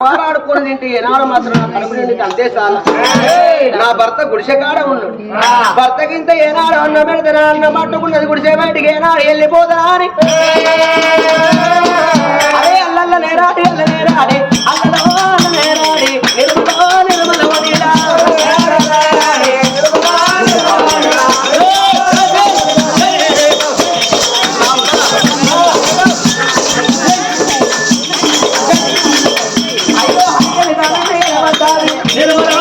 పోరాడుకుని తింటే ఏనాడు మాత్రం నా కడుపు నిండి అంతే చాలా. నా భర్త గుడిసె కాడ ఉన్నాడు భర్తకింత ఏనాడు అన్న పెడతానా అన్న పట్టుకున్నది గుడిసె బయటికి ఏనాడు వెళ్ళిపోతానా అని. అరే అల్లల్ల నేరాడి అల్ల నేరాడి అల్లలో এরপরে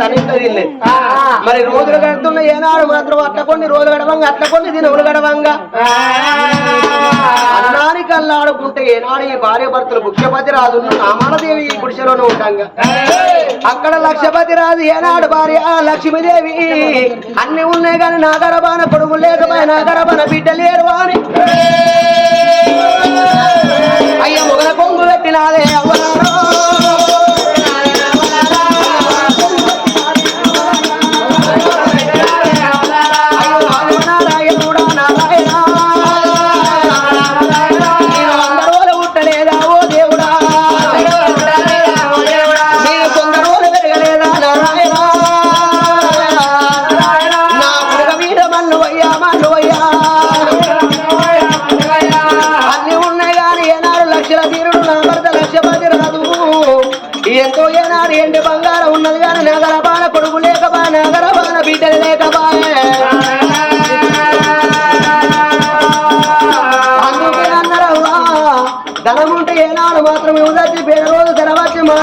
తనింతదిల్లే మరి రోజులు గడుతున్న ఏనాడు మాత్రం అట్ల కొన్ని రోజులు గడవంగా అట్ల కొన్ని దినములు గడవంగా. అన్నానికి అల్లాడుకుంటే ఏనాడు ఈ భార్య భర్తలు ముఖ్యపతి రాజు అమరదేవి ఈ గుడిసెలోనే ఉంటాంగా. అక్కడ లక్షపతి రాజు ఏనాడు భార్య లక్ష్మీదేవి. అన్ని ఉన్నాయి కానీ నాగరబాన కొడుకు లేకపోయి నాగరబాన బిడ్డ లేరు అని అయ్య మొగల కొంగు పెట్టినాదే అవ్వనారో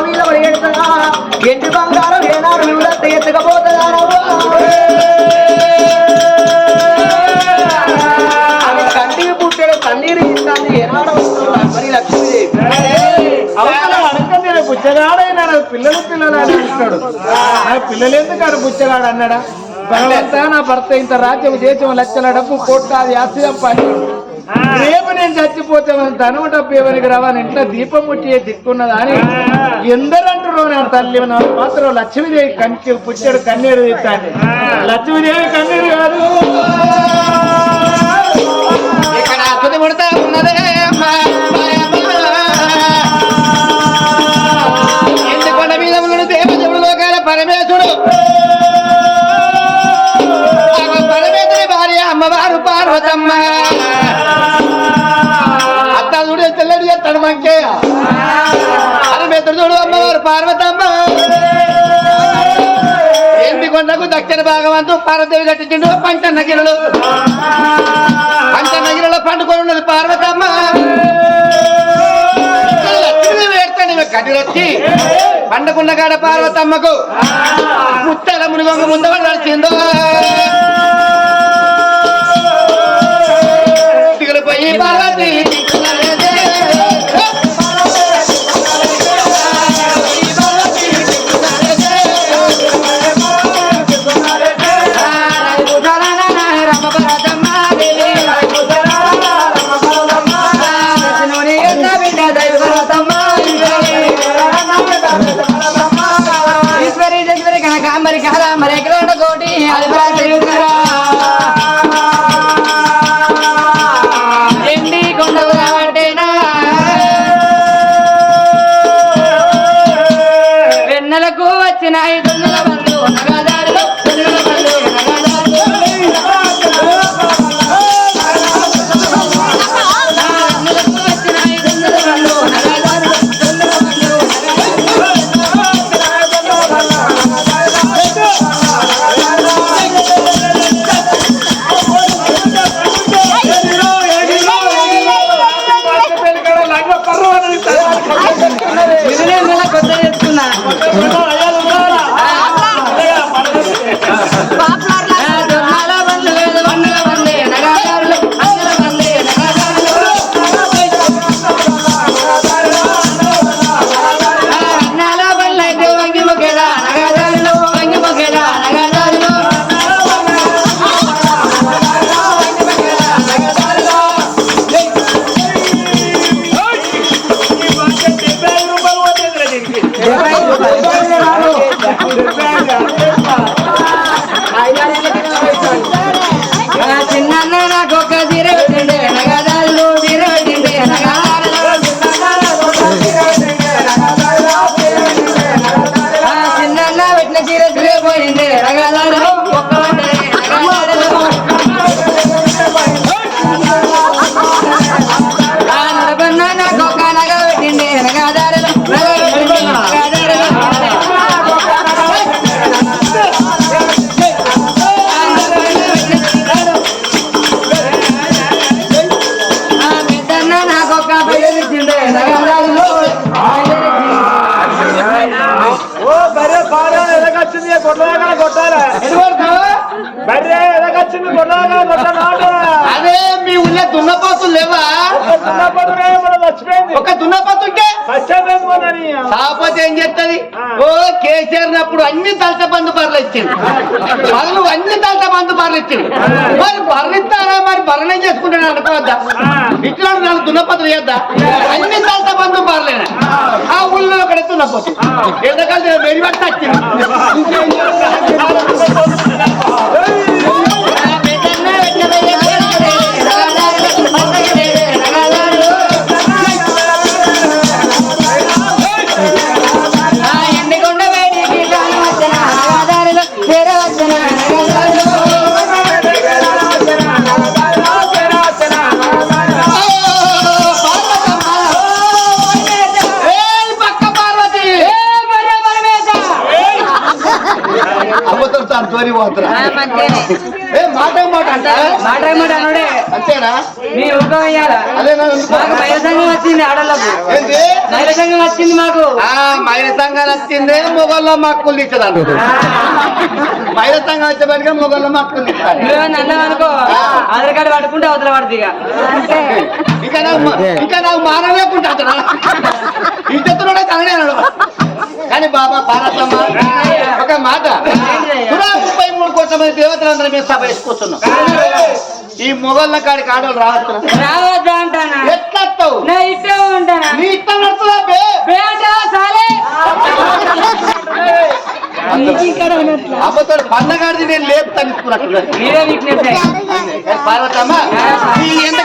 మీద పడి ఎడుతుందా? బంగారం ఏనాడు ఇవ్వదత్తి ఎత్తుకపోతుందా అది కంటికి పుట్టాడు కన్నీరు ఇస్తాను ఏనాడు వస్తుందా మరి లక్ష్మీదేవి అవతల అడగండి బుచ్చగాడైనా పిల్లలు పిల్లలు అని అంటున్నాడు. నా పిల్లలు ఎందుకు బుచ్చగాడు అన్నాడా భగవంతా నా భర్త ఇంత రాజ్యం దేశం లక్షల డబ్బు కోట్లాది ఆస్తి సంపాదించాడు రేపు నేను చచ్చిపోతే మన ధనం డబ్బు ఎవరికి రావని ఇంట్లో దీపం ముట్టి దిక్కున్నదా అని ఎందరు అంటారు నా తల్లి నా మాత్రం లక్ష్మీదేవి కంటి పుట్టాడు కన్నీరు తీస్తాను లక్ష్మీదేవి కన్నీరు కాదు. ఇక్కడ అసలు ముడతా ఉన్నదే అమ్మా, ఆ పరమేశ్వరి భార్య అమ్మవారు పార్వతమ్మ. తెల్లడి ఎత్తాడు మంకే అమ్మవారు పార్వతమ్మ. ఎండి కొండకు దక్షిణ భాగవంతు పార్వదేవి కట్టించిండు పంచన్న గిరలు పంచన్న గిరలో పండుకొని ఉన్నది పార్వతమ్మ. లక్ష్మీ వేడుతాను పండుకున్న కాడ పార్వతమ్మకు ముత్తల మునిగొంగ ముందవ నడిచిందో. పోయి పార్వతి లేవా? ఒక దున్నపోతుంటే? ఏం చేస్తుంది ఓ కేసీఆర్ నప్పుడు అన్ని దళిత బంధు బర్రెలు ఇచ్చింది బర్రెలు అన్ని దళిత బంధు బర్రెలు ఇచ్చింది మరి బర్రెలు ఇస్తారా మరి బర్రెలు చేసుకుంటాను అనుకోవద్దా? ఇట్లా నాలుగు దున్నపోతులు చేద్దా అన్ని దళిత బంధు బర్రెలేనా ఆ. ఊళ్ళో ఒకటి దున్నపోతు. ఎందుకంటే వెడి పట్టి వచ్చింది. పోతున్నా ఏ మాట మాట అంటే మాట మాట అనుడే అంతేనా? మీ ఊకం అయ్యాలా అదే నా ఎందుకు? మాకు మహిళ సంఘం వచ్చింది ఆడలకు ఏంటి? మహిళ సంఘం వచ్చింది మాకు. ఆ మహిళ సంఘాలు వచ్చిందే మొగల్లో మక్కులు ఇచ్చదాను మహిళ సంఘం వచ్చేప్పటికే మొగల్లో నువ్వేమన్నా అన్నావు అనుకో ఆధార్ కార్డు పట్టుకుంటే అవతల పడుతుంది ఇక. ఇంకా నాకు ఇంకా నాకు మానం లేకుండా ఇద్దరుడే తననే అన్నాడు. కానీ బాబా భారతమ్మ ఒక మాట. ముప్పై మూడు కోట్ల మంది దేవతలందరూ మేము సభ వేసుకొస్తున్నాం ఈ మొగళ్ళ కాడికి ఆడవాళ్ళు రావచ్చు రావద్దా అంటానా? ఎట్లా? నా ఇష్టం ఉంటానా? నీ ఇష్టం నడుతుందా బే? బేటా సాలే. అబ్బతో పండగాడిది నేను మీరే వీక్నెస్ పార్వతమ్మ ఇంత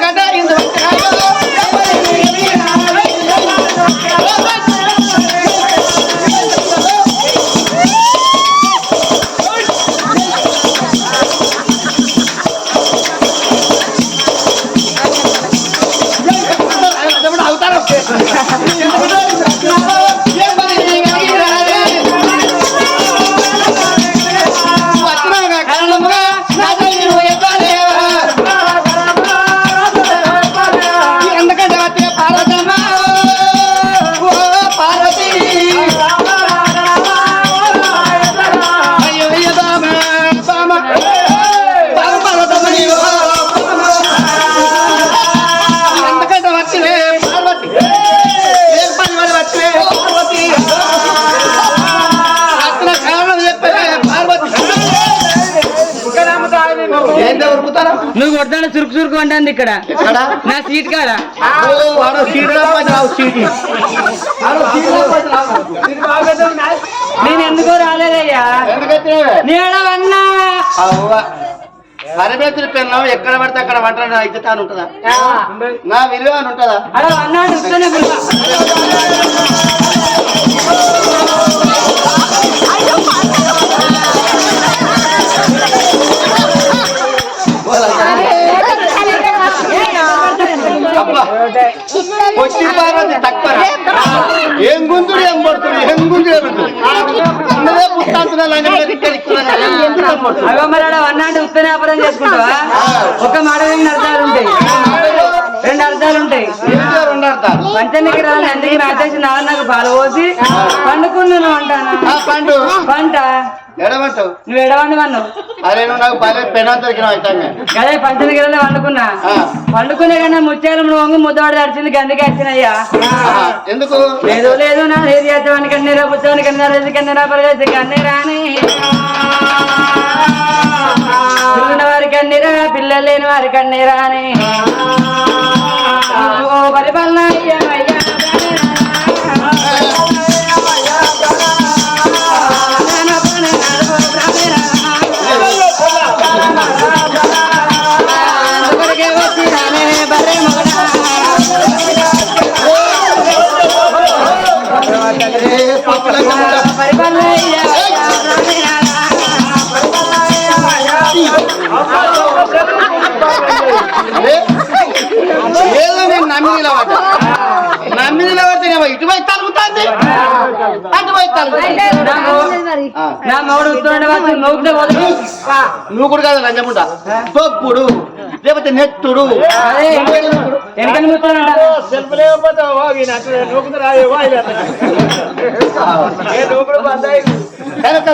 అంటుంది ఇక్కడ? నా సీట్ కాడ. నేను ఎందుకో రాలేదయ్యా. నేడవన్నా పరమేశ్వరి పిల్లలు ఎక్కడ పడితే అక్కడ వంట అయితే తాను ఉంటుందా? నా విలువ అని ఉంటుందా? అన్నాడు వచ్చి పార్వతి తక్కువ ఏం గుంతుడు ఏం పడుతుంది ఏం పడుతుంది ఉన్నదే ఆడ అన్నాడు చేసుకుంటావా? ఒక మాట అర్థాలు ఉంటాయి. రెండు అర్థాలు ఉంటాయి. రెండు అర్థాలు. పంచానికి రాని అందుకే నాకు పాలు పోసి పండుకున్నాను అంటాను? పండు. పంట. ఎడమంటావు? నువ్వు ఎడవండి వన్ను అరే నువ్వు నాకు పని పెనా దొరికిన అవుతాను అదే పంచని గిరలే వండుకున్నా ఆ. వండుకునే కన్నా ముత్యాలు నువ్వు వంగు ముద్దవాడు తడిచింది అందుకే వచ్చినయ్యా ఎందుకు? లేదు లేదు నా లేదు చేసేవాని కన్నీరా పుచ్చవాని కన్నీరా లేదు కన్నీరా పరదేశి కన్నీరా అని పిల్లల వారి కన్నీరా పిల్లలు లేని వారి కన్నీరా అని ఓ నా మౌడు నువ్వు కూడా కాదు లంజముండా తొప్పుడు లేకపోతే నెత్తుడు.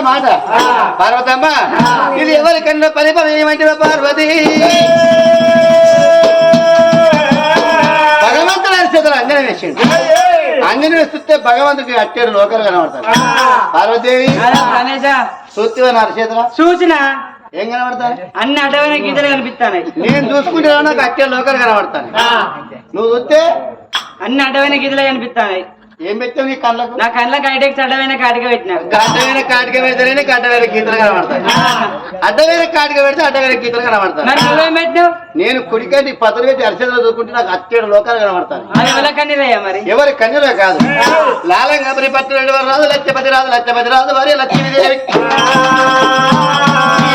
మాట. పార్వతమ్మ ఇది ఎవరికన్నా పని పని ఏమంటే పార్వతి వేసిండు. ఆంజనేయుడు చూస్తే భగవంతుడికి అట్టేడు లోకలు కనబడతాడు పార్వతీదేవి చూస్తే నరచేతుల చూసిన ఏం కనబడతాయి? అన్ని అడ్డమైన గీతలు కనిపిస్తాయి నేను చూసుకుంటే నాకు అట్టే లోకలు కనబడతాను నువ్వు చూస్తే అన్ని అడ్డమైన గీతలు కనిపిస్తాయి ఏం పెట్టావు నీ కళ్ళకు? నా కళ్ళకి హైటెక్స్ అడ్డమైన కాటిక పెట్టిన అడ్డమైన కాటిక పెడితేనే అడ్డమైన గీతలు కనబడతాయి. అడ్డమైన కాటిక పెడితే అడ్డమైన గీతలు కనబడతాయి. మరి నువ్వేం పెట్టినావు? నేను కుడికంటి పతులు పెట్టి అరిచేతులు చూసుకుంటే నాకు అట్టేడు లోకాలు కనబడతాయి. అది ఎవరి కన్నీరయ్యా మరి? ఎవరి కన్యలో కాదు. లాలంగా మరి పట్టు రెండు వారు రాదు లచ్చపతి రాదు లచ్చపతి రాదు మరి లక్ష్మీదేవి.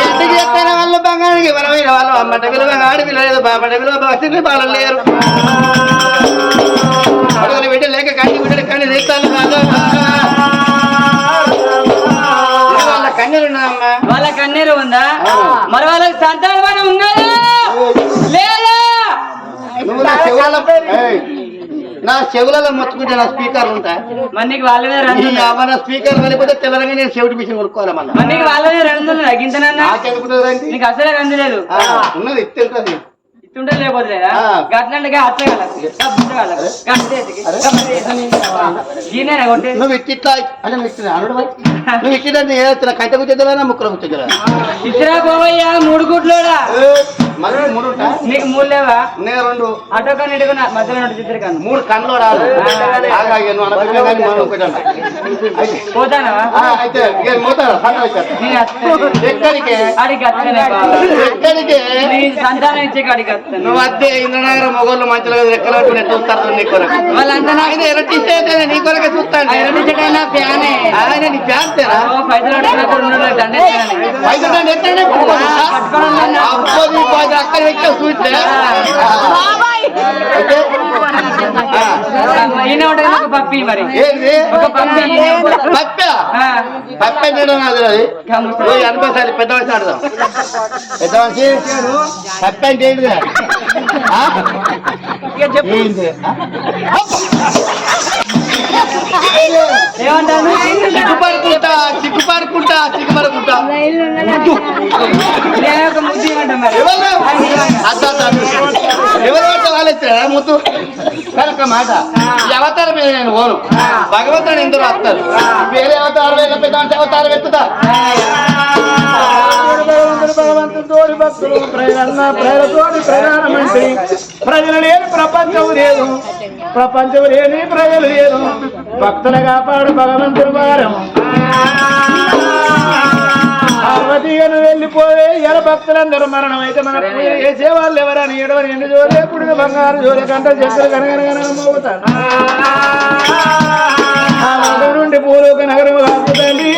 ఎందుకు వాళ్ళు బంగారానికి వరమైన వాళ్ళు అమ్మట విలువ ఆడి పిల్లలేదు బాపట విలువ భక్తులు బాలు లేరు. అడుగులు బిడ్డ లేక కంటి బిడ్డలు కానీ రీతాలు కాదు వాళ్ళ ఉన్నాయమ్మా వాళ్ళ కన్నీరు ఉందా? మరి వాళ్ళకి సంతానం ఉన్నదా? లేదా? నువ్వు నా చెవులలో ఏయ్, నా చెవులలో మొత్తుకుంటే నా స్పీకర్లు ఉంటాయి మరి నీకు వాళ్ళనే రంగు ఈ అమ్మ నా స్పీకర్ వెళ్ళిపోతే తెల్లరంగా నేను చెవిటి మిషన్ కొనుక్కోవాలి మళ్ళీ? మరి నీకు వాళ్ళనే రంగు ఉన్నదా గింతనన్నా? నాకెందుకుంటుందండి నీకు అసలే రంగు లేదు. ఉన్నది ఇస్తే గట్లంటే నువ్వు ఇట్టిట్లా అంటే నువ్వు ఇట్లా అనుడు. నువ్వు ఏదైనా కంట కూర్చోదైనా ముక్కలు కూర్చోదా ఇచ్చిరా పోవయ్యా మూడు గుట్లోడా మరి మూడు? నీకు మూడు లేవా? ఉన్నాయి రెండు. అటో కన్నా ఇటుకు నా మధ్యలో నుండి చిత్ర కన్ను మూడు కళ్ళు రాదు. పోతానవా? అయితే ఇక మోతారా సన్న వచ్చేస్తా. నేను వస్తాను. ఎక్కడికి? బావ. ఎక్కడికి? నీ సంతానం ఇచ్చే కాడికి వస్తాను నువ్వు అద్దె ఇంద్రనగరం మొగోళ్ళు మంచిగా రెక్కలు పట్టుకుని చూస్తారు నీ కొరకు. వాళ్ళంతా నాకు అయితే నీ కొరకే చూస్తాను. ఐరన్ ఫ్యానే. ఆయన నీ ఫ్యాన్తేనా ఓ పైసలు. పైసలు నన్ను ఎక్కడనే పది అక్కడ ఒక పప్పి మరి. పప్పి. పప్ప? నాది అది పోయి అనుకోసారి పెద్ద వయసు ఆడదాం. పెద్ద మనిషి పప్ప అంటే ఏంటిది? ఏమంటాను సిగ్గుపడుకుంటా సిగ్గుపడుకుంటా సిగ్గుపడుకుంటా ముద్దు ఎవరు అద్దా, అద్దా, ముద్దు కానీ ఒక మాట ఈ అవతారం నేను ఓను భగవంతుడు ఎందుకు వస్తారు వేరే అవతారం వేరే పెద్ద అవతారం ఎత్తుతా భగవంతుడు భగవంతుడు భక్తులు ప్రజలన్న ప్రజలతోటి ప్రధానమంత్రి ప్రజలు లేని ప్రపంచం లేదు ప్రపంచం లేని ప్రజలు లేదు భక్తులు కాపాడు భగవంతుడు వారం పార్వతీయను వెళ్ళిపోయే ఎర భక్తులందరూ మరణం అయితే మన చేసే వాళ్ళు ఎవరని ఎడవని ఎండు జోలే పుడిన బంగారు జోలే కంట చెక్కలు కనగనగన ఆ నుండి పూలోక నగరం కాకుతండి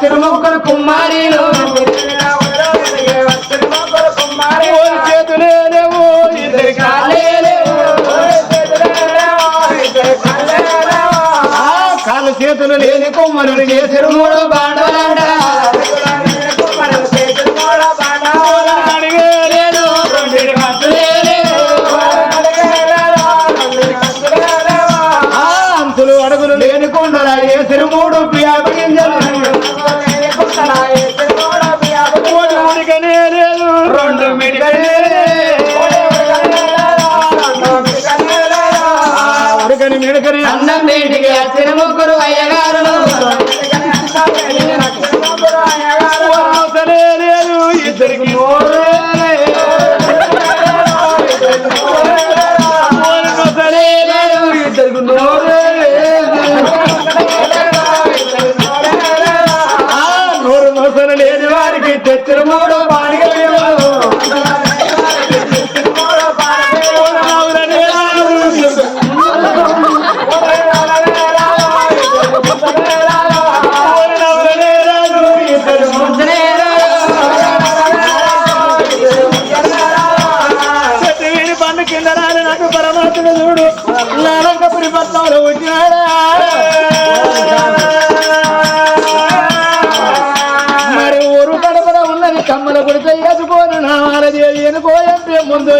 తిరుమొక్కలు కుమ్మారీలు. కాలు చేతులు లేని కొమ్మరుడిగే తిరుమూడు బాండలాడా అవసరం లేని వారికి తెచ్చిన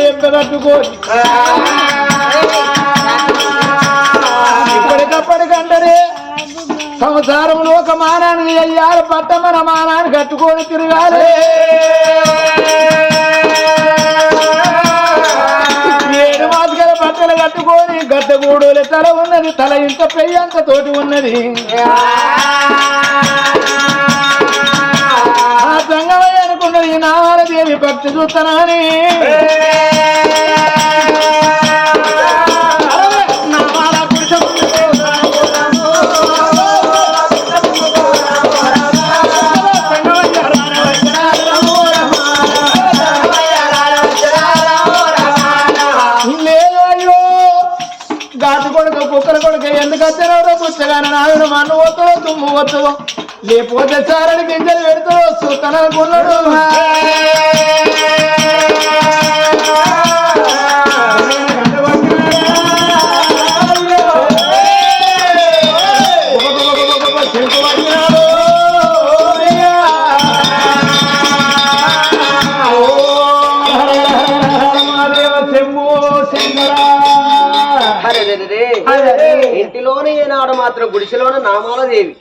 ఎంపే ఇప్పటికప్పటికంటే సంసారంలో ఒక మానానికి అయ్యాలి పట్టమన మానాన్ని కట్టుకొని తిరగాలి. ఏడు మాదిగల బట్టలు కట్టుకొని గడ్డ గూడుల తల ఉన్నది తల ఇంత పెయ్యంత తోటి ఉన్నది. నారదేవి భక్తి కొడుకు ఎందుకు వచ్చారో పుచ్చగానే నాయుడు మన్ను పోతుందో తుమ్ము పోతుందో లేకపోతే చారడి గింజలు పెడుతూ చూస్తాననుకున్నాడు శంభో మాత్రం గుడిసెలోన నామాల దేవి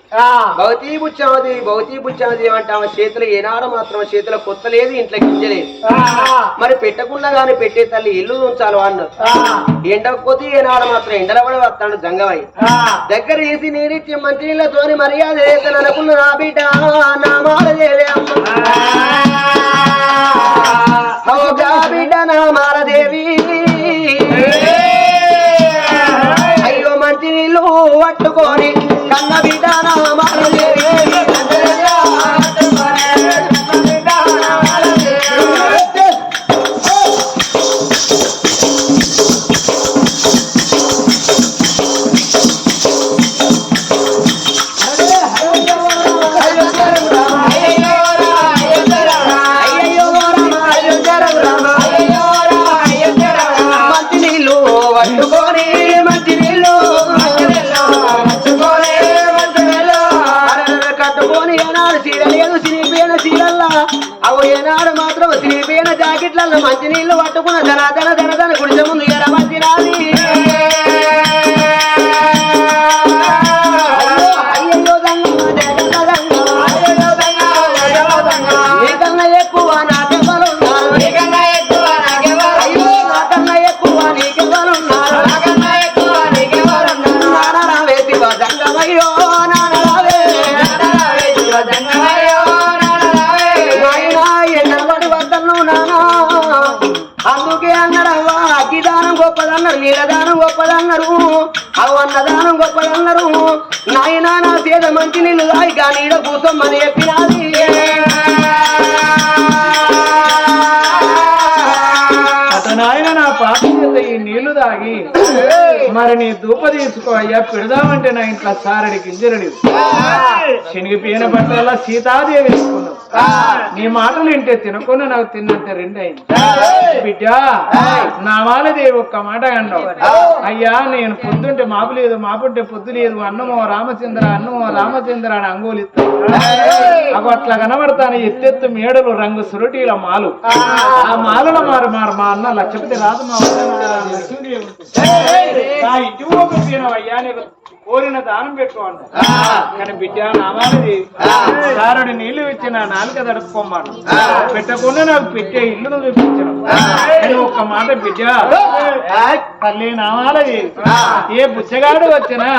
భవతీ బుచ్చామదేవి భవతీ బుచ్చామదేవి అంటే. ఆమె చేతులు ఏనాడు మాత్రం చేతుల కొత్త లేదు ఇంట్లో గింజలేదు మరి పెట్టకుండా గాని పెట్టే తల్లి ఇల్లు ఉంచాలి అన్నారు ఎండకపోతే ఏనాడు మాత్రం ఎండల పడి వస్తాడు జంగమయ్య. దగ్గర వేసి నీరిచ్చి మంచి నీళ్ళతోని మర్యాద అనుకున్న నా బిడ్డ నామాల దేవి అమ్మ. ఓ బిడ్డ నామాల పట్టుకొని కన్న బకెట్లలో జాకెట్లలో మంచి నీళ్ళు పట్టుకున్న ధన ధన ధన ధన గుడిసె ముందు గొప్పదన్నారు నీలదానం గొప్పదన్నారు. అవు అన్నదానం గొప్పదన్నారు. నాయనా నా పేద మంచి నీళ్ళు దాయి కానీ ఈడ కూసమ్మని చెప్పినది. అతను ఆయన నా పాప ఈ నీళ్ళు తాగి మరి నీ దూప తీసుకో అయ్యా పెడదామంటే నా ఇంట్లో సారడి గింజరడి శనిగిపోయిన బట్టల సీతాదేవి వేసుకున్నావు. నీ మాటలు వింటే తినకుండా నాకు తిన్నంటే రెండు అయింది బిడ్డ నామాలదేవి ఒక్క మాట అన్నావు. అయ్యా నేను పొద్దుంటే మాపు లేదు మాపుంటే పొద్దు లేదు అన్నమో రామచంద్ర అన్నమో రామచంద్ర అని అంగోలిస్తాను అట్లా కనబడతాను ఎత్తెత్తు మేడలు రంగు సురటీల మాలు. ఆ మాలలో మారు మారు మా అన్న లక్షపతి రాదు మా లక్ష్మీదేవి ఉంటుంది. నా ఇంటి పోకపోయినావయ్యా నీకు కోరిన దానం పెట్టు అన్న కానీ బిడ్డ నామాలది సారుడి నీళ్ళు ఇచ్చి నా నాలుక తడుపుకోమాను. పెట్టకుండా నాకు పెట్టే ఇల్లును చూపించను. ఒక్క మాట బిడ్డ తల్లి నామాలది ఏ బుచ్చగాడు వచ్చినా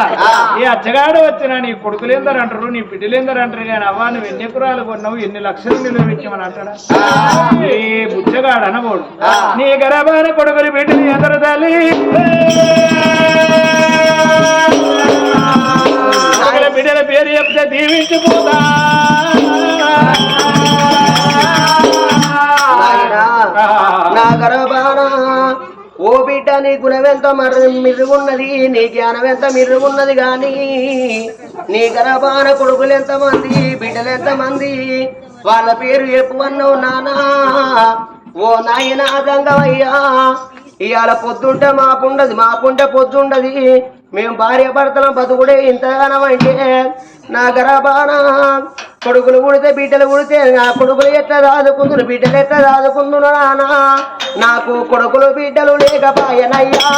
ఏ అచ్చగాడు వచ్చినా నీ కొడుకులేందరు అంటారు నీ బిడ్డలేందరు అంటారు కానీ అవ్వ నువ్వు ఎన్ని ఎకరాలు కొన్నావు ఎన్ని లక్షలు నిలువ ఇచ్చామని అంటాడా? ఏ బుచ్చగాడు అనబోడు నీ గర్భాన కొడుకుని బిడ్డలు ఎందరు తల్లి. బిడ్డల పేరు చెప్తే దీవించిపోతా. నా గర్భాన ఓ బిడ్డ నీ గుణమెంత మరి మిరుగున్నది నీ జ్ఞానం ఎంత మిరుగున్నది గాని నీ గర్భాన కొడుకులు ఎంత మంది బిడ్డలు ఎంత మంది వాళ్ళ పేరు ఎక్కువన్నావు నానా. ఓ నాయన గంగవయ్యా ఇవాళ పొద్దుంటే మాపుండదు మాపుంటే పొద్దుండది. మేము భార్య భర్తల బతుకుడే ఇంతగానమంటే నా గరబాన కొడుకులు కుడితే బిడ్డలు కుడితే నా కొడుకులు ఎట్లా దాదుకుందును బిడ్డలు ఎట్లా దాదుకుందును నానా? నాకు కొడుకులు బిడ్డలు లేకపాయనయ్యా